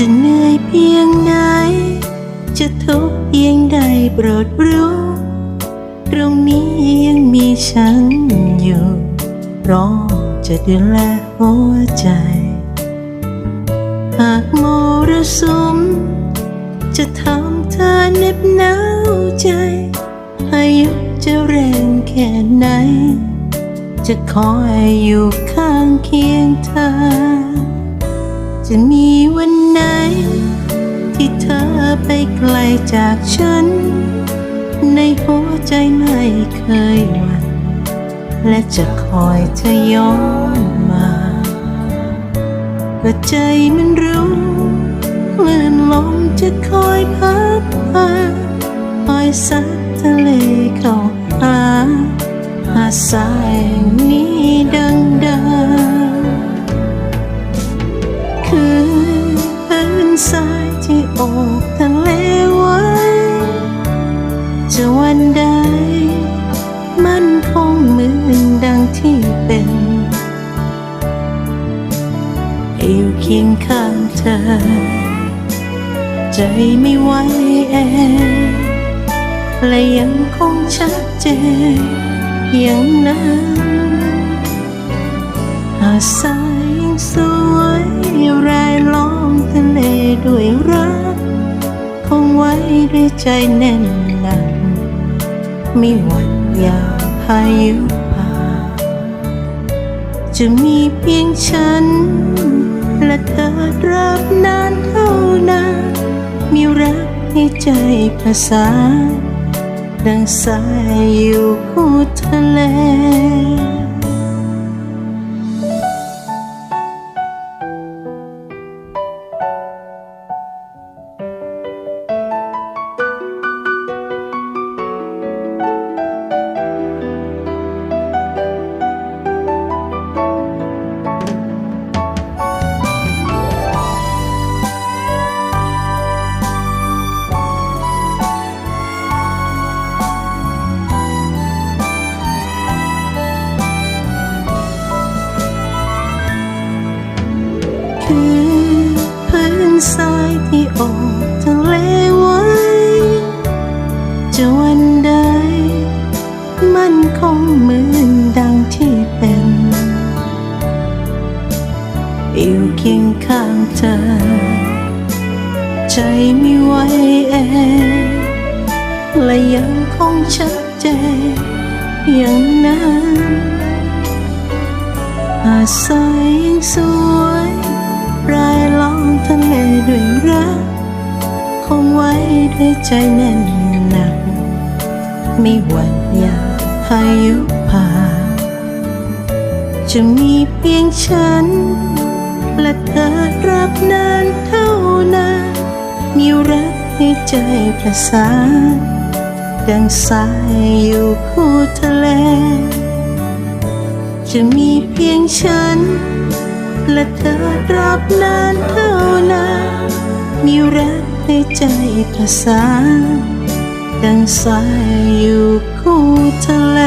จะเหนื่อยเพียงไหน จะทุกข์เพียงใดโปรดรู้ ตรงนี้ยังมีฉันอยู่รอจะดูแลหัวใจ หากมรสุมจะทำเธอเหน็บหนาวใจพายุจะแรงแค่ไหน จะคอยอยู่ข้างเคียงเธอ จะมีวันไหน ที่เธอไปไกลจากฉัน ในหัวใจไม่เคยหวั่นและจะคอยเธอย้อนมาก็ใจมันรู้คลื่นลมจะคอยพัดพาคอยซัดทะเลเข้าหาหาดทรา พื้นทรายที่โอบทะเลไว้ จะวันใด มันคงเหมือนดังที่เป็นอยู่เคียงข้างเธอ ใจไม่ไหวแอและยังคงชัดเจนอย่างนั้นหาดทรายยังสวย ด้วยใจแน่นหนักไม่หวั่นยามพายุผ่าจะมีเพียงฉัน และเธอตราบนานเท่านานมีรักให้ใจประสานดังสายอยู่คู่ทะเล คือพื้นทรายที่โอบทะเลไว้จะวันใดมันคงเหมือนดังที่เป็นอยู่เคียงข้างเธอ ใจไม่ไหวแองและยังคงชัดเจนอย่างนั้นหาดทรายยังส ด้วยใจแน่นหนักไม่หวั่นยามพายุผ่าจะมีเพียงฉัน และเธอรับนานเท่านานมีรักให้ใจประสานดังสายอยู่คู่ทะเล จะมีเพียงฉัน และเธอราบนานเท่านานมีรัก ในใจประสานดังสายอยู่คู่ทะเล